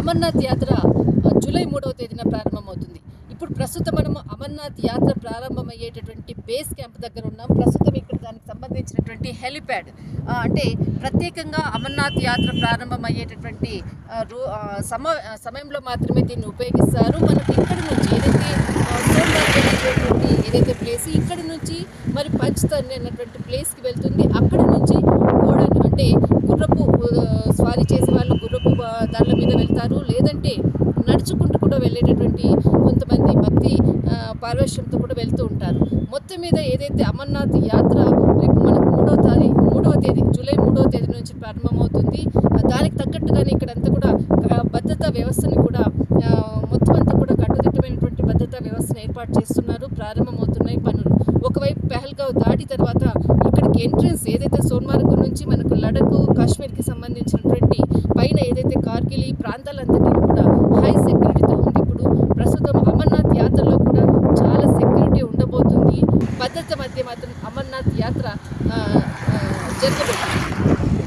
అమర్నాథ్ యాత్ర జూలై మూడవ తేదీన ప్రారంభమవుతుంది. ఇప్పుడు ప్రస్తుతం మనము అమర్నాథ్ యాత్ర ప్రారంభమయ్యేటటువంటి బేస్ క్యాంప్ దగ్గర ఉన్నాం. ప్రస్తుతం ఇక్కడ దానికి సంబంధించినటువంటి హెలిప్యాడ్ అంటే ప్రత్యేకంగా అమర్నాథ్ యాత్ర ప్రారంభమయ్యేటటువంటి రో సమ సమయంలో మాత్రమే దీన్ని ఉపయోగిస్తారు. మనకి ఇక్కడ నుంచి ఏదైతే ఏదైతే ప్లేస్ ఇక్కడ నుంచి మరి పంచుతని అన్నటువంటి ప్లేస్కి వెళ్తుంది. అక్కడ నుంచి కూడా అంటే గుర్రపు స్వారీ చేసే వాళ్ళు గుర్రపు మీద వెళ్తారు. లేదంటే నడుచుకుంటూ కూడా వెళ్ళేటటువంటి కొంతమంది భక్తి పార్వేశ్వరంతో కూడా వెళ్తూ ఉంటారు. మొత్తం మీద ఏదైతే అమర్నాథ్ యాత్ర రేపు మనకు మూడవ తారీఖు మూడవ తేదీ జూలై మూడవ తేదీ నుంచి ప్రారంభమవుతుంది. దానికి తగ్గట్టుగానే ఇక్కడంతా కూడా భద్రతా వ్యవస్థను కూడా మొత్తం అంతా కూడా కట్టుదిట్టమైనటువంటి భద్రతా వ్యవస్థను ఏర్పాటు చేస్తున్నారు. ప్రారంభమవుతున్నాయి పనులు. ఒకవైపు పెహల్గావ్ దాటి తర్వాత ఇక్కడికి ఎంట్రన్స్ ఏదైతే సోన్మార్గ్ నుంచి మనకు లడఖ్ కాశ్మీర్కి సంబంధించినటువంటి పైన ఏదైతే కార్గిల్ ఈ ప్రాంతాలంతటి కూడా హై సెక్యూరిటీతో ఉంది. ఇప్పుడు ప్రస్తుతం అమర్నాథ్ యాత్రలో కూడా చాలా సెక్యూరిటీ ఉండబోతుంది. భద్రత మధ్య మాత్రం అమర్నాథ్ యాత్ర జరగబోతుంది.